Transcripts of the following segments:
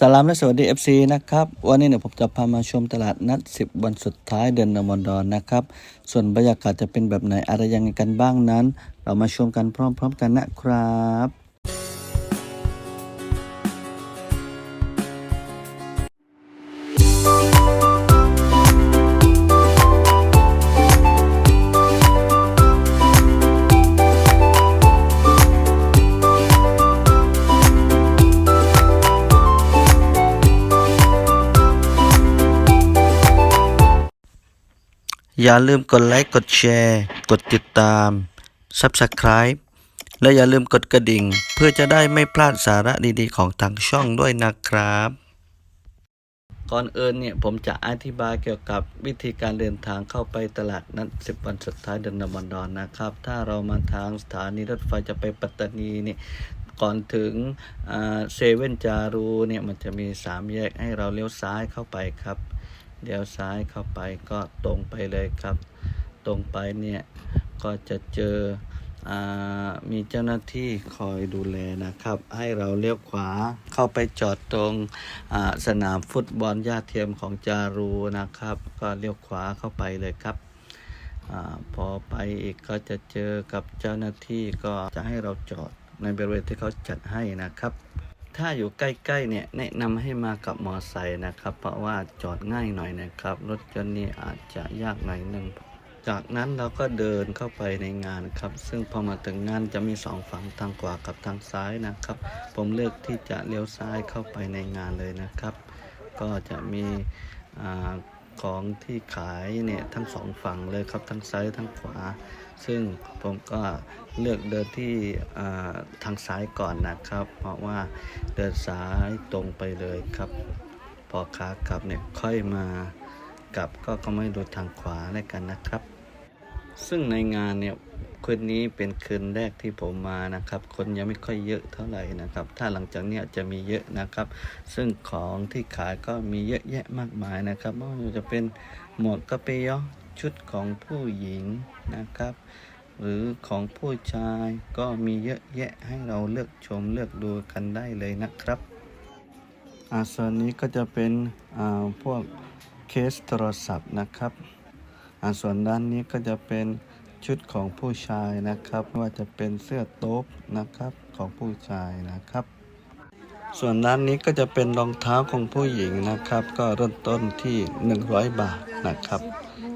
สลามและสวัสดี FC นะครับ วันนี้เนี่ยผมจะพามาชมตลาดนัด 10 วันสุดท้ายเดือนรอมดอนนะครับ ส่วนบรรยากาศจะเป็นแบบไหนอะไรยังไงกันบ้างนั้น เรามาชมกันพร้อม ๆ กันนะครับ อย่าลืมกดไลค์ กดแชร์ กดติดตาม Subscribe และอย่าลืมกดกระดิ่ง เพื่อจะได้ไม่พลาดสาระดีๆ ของทางช่องด้วยนะครับ ก่อนอื่นเนี่ยผมจะอธิบายเกี่ยวกับวิธีการเดินทางเข้าไปตลาดนัด 10 วันสุดท้ายเดือนรอมฎอนนะครับ ถ้าเรามาทางสถานีรถไฟจะไปปัตตานีเนี่ยก่อนถึงเซเว่นจารูเนี่ยมันจะมีสามแยกให้เราเลี้ยวซ้ายเข้าไปครับ เดี๋ยวซ้ายเข้าไปก็ตรงไปเลยครับ ตรงไปเนี่ยก็จะเจออมีเจ้าหน้าที่คอยดูแลนะครับ ให้เราเลี้ยวขวาเข้าไปจอดตรงสนามฟุตบอลหญ้าเทียมของจารูนะครับ ก็เลี้ยวขวาเข้าไปเลยครับอพอไปอีกก็จะเจอกับเจ้าหน้าที่ก็จะให้เราจอดในบริเวณที่เขาจัดให้นะครับ ถ้าอยู่ใกล้ๆเนี่ยแนะนำให้มากับมอไซค์นะครับ เพราะว่าจอดง่ายหน่อยนะครับ รถยนต์นี่อาจจะยากหน่อยหนึ่งจากนั้นเราก็เดินเข้าไปในงานครับ ซึ่งพอมาถึงงานจะมีสองฝั่งทางขวากับทางซ้ายนะครับ ผมเลือกที่จะเลี้ยวซ้ายเข้าไปในงานเลยนะครับ ก็จะมีอา ของที่ขายเนี่ยทั้งสองฝั่งเลยครับทั้งซ้ายทั้งขวา ซึ่งผมก็เลือกเดินที่อ่าทางซ้ายก่อนนะครับ เพราะว่าเดินซ้ายตรงไปเลยครับ พอขากลับเนี่ยค่อยมากลับก็ก็ไม่ดูทางขวาแล้วกันนะครับ ซึ่งในงานเนี่ยคืนนี้เป็นคืนแรกที่ผมมานะครับ คนยังไม่ค่อยเยอะเท่าไหร่นะครับ ถ้าหลังจากเนี้ยจะมีเยอะนะครับ ซึ่งของที่ขายก็มีเยอะแยะมากมายนะครับไม่ว่าจะเป็นหมวกกระเปยอชุดของผู้หญิงนะครับ หรือของผู้ชายก็มีเยอะแยะให้เราเลือกชมเลือกดูกันได้เลยนะครับอ่าส่วนนี้ก็จะเป็นอ่าพวกเคสโทรศัพท์นะครับ ส่วนด้านนี้ก็จะเป็นชุดของผู้ชายนะครับไม่ว่าจะเป็นเสื้อโต๊ะนะครับของผู้ชายนะครับ ส่วนด้านนี้ก็จะเป็นรองเท้าของผู้หญิงนะครับ ก็เริ่มต้นที่ 100 บาทนะครับ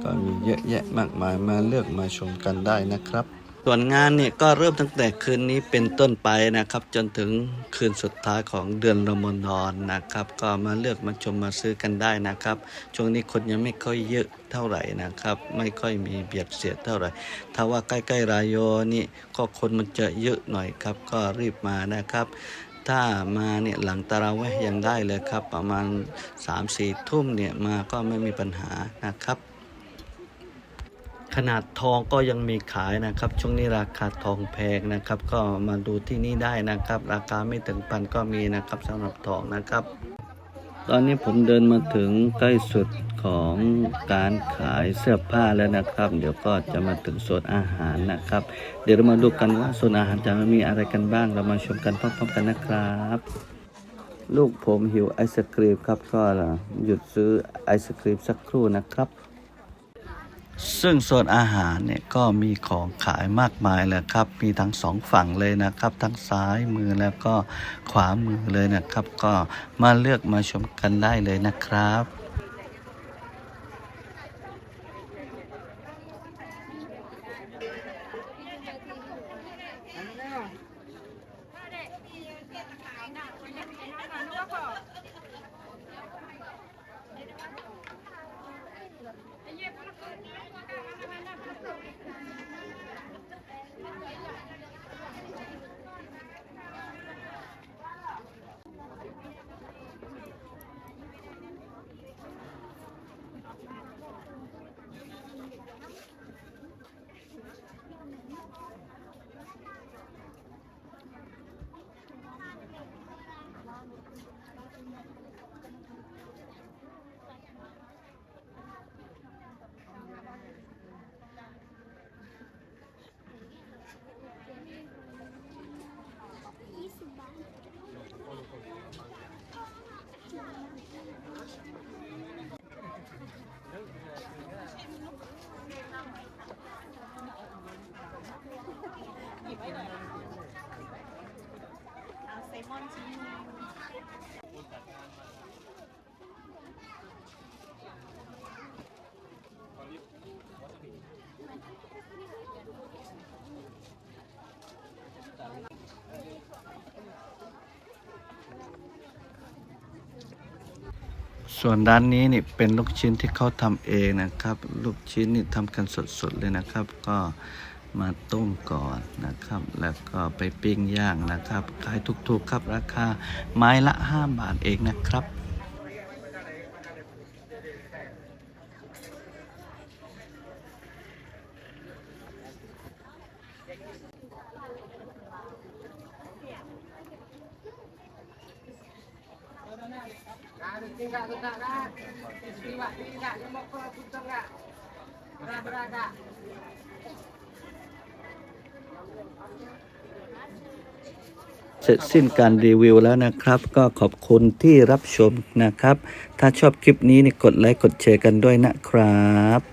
ก็มีเยอะแยะมากมายมาเลือกมาชมกันได้นะครับ ส่วนงานเนี่ยก็เริ่มตั้งแต่คืนนี้เป็นต้นไปนะครับ จนถึงคืนสุดท้ายของเดือนรอมฎอนนะครับ ก็มาเลือกมาชมมาซื้อกันได้นะครับ ช่วงนี้คนยังไม่ค่อยเยอะเท่าไหร่นะครับ ไม่ค่อยมีเบียดเสียดเท่าไหร่ ถ้าว่าใกล้ๆรายโยนี่ก็คนมันจะเยอะหน่อยครับ ก็รีบมานะครับถ้ามาเนี่ยหลังตะราะเวห์ยังได้เลยครับ ประมาณ 3-4 ทุ่มเนี่ยมาก็ไม่มีปัญหานะครับ ขนาดทองก็ยังมีขายนะครับ ช่วงนี้ราคาทองแพงนะครับ ก็มาดูที่นี่ได้นะครับ ราคาไม่ถึงพันก็มีนะครับสำหรับทองนะครับ ตอนนี้ผมเดินมาถึงใกล้สุดของการขายเสื้อผ้าแล้วนะครับ เดี๋ยวก็จะมาถึงโซนอาหารนะครับ เดี๋ยวเรามาดูกันว่าโซนอาหารจะมีอะไรกันบ้าง เรามาชมกันพร้อมๆกันนะครับลูกผมหิวไอศครีมครับก็หยุดซื้อไอศครีมสักครู่นะครับ ซึ่งโซนอาหารเนี่ยก็มีของขายมากมายเลยครับ มีทั้งสองฝั่งเลยนะครับ ทั้งซ้ายมือแล้วก็ขวามือเลยนะครับ ก็มาเลือกมาชมกันได้เลยนะครับ ไว้หน่อยเอาไซมอนชิ้นนึงส่วนด้านนี้นี่เป็นลูกชิ้นที่เขาทำเองนะครับ ลูกชิ้นนี่ทำกันสดๆเลยนะครับ ก็ มาต้มก่อนนะครับ แล้วก็ไปปิ้งย่างนะครับขายถูกๆครับราคาไม้ละ 5 บาทเองนะครับ เสร็จสิ้นการรีวิวแล้วนะครับ ก็ขอบคุณที่รับชมนะครับ ถ้าชอบคลิปนี้นี่กดไลค์กดแชร์กันด้วยนะครับ